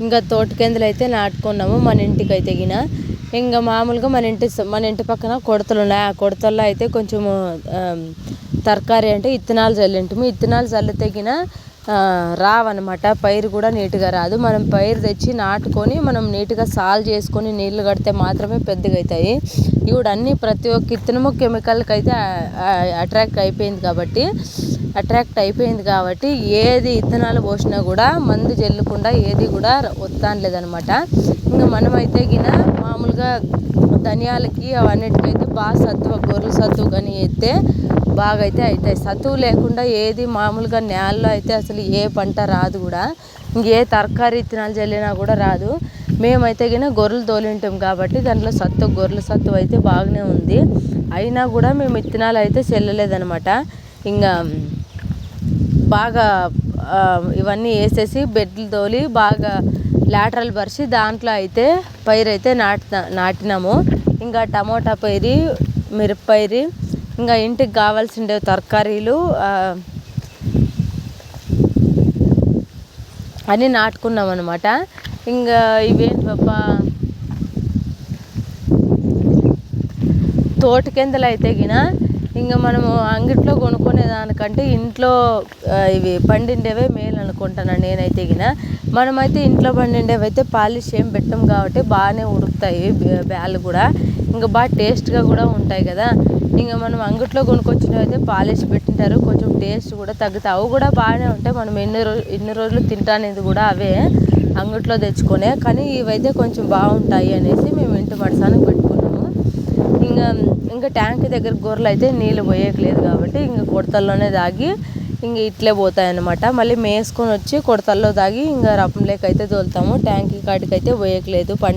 ఇంకా తోటకెందులు అయితే నాటుకున్నాము మన ఇంటికి అయితే గిన. ఇంకా మామూలుగా మన ఇంటి మన ఇంటి పక్కన కొడతలు ఉన్నాయి. ఆ కొడతల్లో అయితే కొంచెము తరకారీ అంటే ఇత్తనాలు చల్లింటాము ఇత్తనాలు చల్లితే గిన ఆ, రావన్నమాట. పైరు కూడా నీట్గా రాదు. మనం పైరు తెచ్చి నాటుకొని మనం నీట్గా సాల్ చేసుకొని నీళ్ళు కడితే మాత్రమే పెద్దగా అవుతాయి ఇప్పుడు అన్ని ప్రతి ఒక్క ఇత్తనము కెమికల్కి అయితే అట్రాక్ట్ అయిపోయింది కాబట్టి అట్రాక్ట్ అయిపోయింది కాబట్టి ఏది ఇత్తనాలు పోసినా కూడా మందు చల్లకుండా ఏది కూడా వస్తానలేదనమాట ఇంకా మనమైతే గిన మామూలుగా ధనియాలకి అవన్నిటికైతే బాగా సత్తువ గొర్రెల సత్తువ కానీ ఎత్తే బాగా అయితే అవుతాయి సత్తువు లేకుండా ఏది మామూలుగా నేలలో అయితే అసలు ఏ పంట రాదు కూడా. ఇంకే తరకారీ ఇత్తనాలు చల్లినా కూడా రాదు. మేమైతే గిన గొర్రెలు తోలింటాం కాబట్టి దాంట్లో సత్తు గొర్రెల సత్తు అయితే బాగానే ఉంది. అయినా కూడా మేము ఇత్తనాలు అయితే చెల్లలేదనమాట. ఇంకా బాగా ఇవన్నీ వేసేసి బెడ్లు తోలి బాగా లాటరల్ పరిచి దాంట్లో అయితే పైరు అయితే నాటుతా నాటినాము. ఇంకా టమోటా పైరి మిరపపైరి ఇంకా ఇంటికి కావాల్సిండే తరకారీలు అన్నీ నాటుకున్నాం అనమాట ఇంకా ఇవేంటి పాపా తోటకెందలు అయితే గిన ఇంకా మనము అంగిట్లో కొను దానికంటే ఇంట్లో ఇవి పండిండేవే మేలు అనుకుంటాను నేనైతే గిన. మనమైతే ఇంట్లో పండిండేవి అయితే పాలిష్ ఏం పెట్టం కాబట్టి బాగానే ఉడుకుతాయి బ్యాలు కూడా. ఇంకా బాగా టేస్ట్గా కూడా ఉంటాయి కదా. ఇంకా మనం అంగట్లో కొనుక్కొచ్చినవి అయితే పాలిష్ పెట్టింటారు. కొంచెం టేస్ట్ కూడా తగ్గుతాయి. అవి కూడా బాగానే ఉంటాయి. మనం ఎన్ని రోజు ఎన్ని రోజులు తింటానేది కూడా అవే అంగట్లో తెచ్చుకొనే. కానీ ఇవైతే కొంచెం బాగుంటాయి అనేసి మేము ఇంటి మడసానికి పెట్టుకున్నాము. ఇంకా ఇంకా ట్యాంక్ దగ్గర గొర్రెలు అయితే నీళ్ళు పోయేయట్లేదు కాబట్టి ఇంకా కొడతల్లోనే తాగి ఇంక ఇట్లే పోతాయన్నమాట. మళ్ళీ మేసుకొని వచ్చి కొడతల్లో తాగి ఇంకా రపంలోకి అయితే తోలుతాము. ట్యాంక్ కాడికి అయితే పోయేయట్లేదు పంట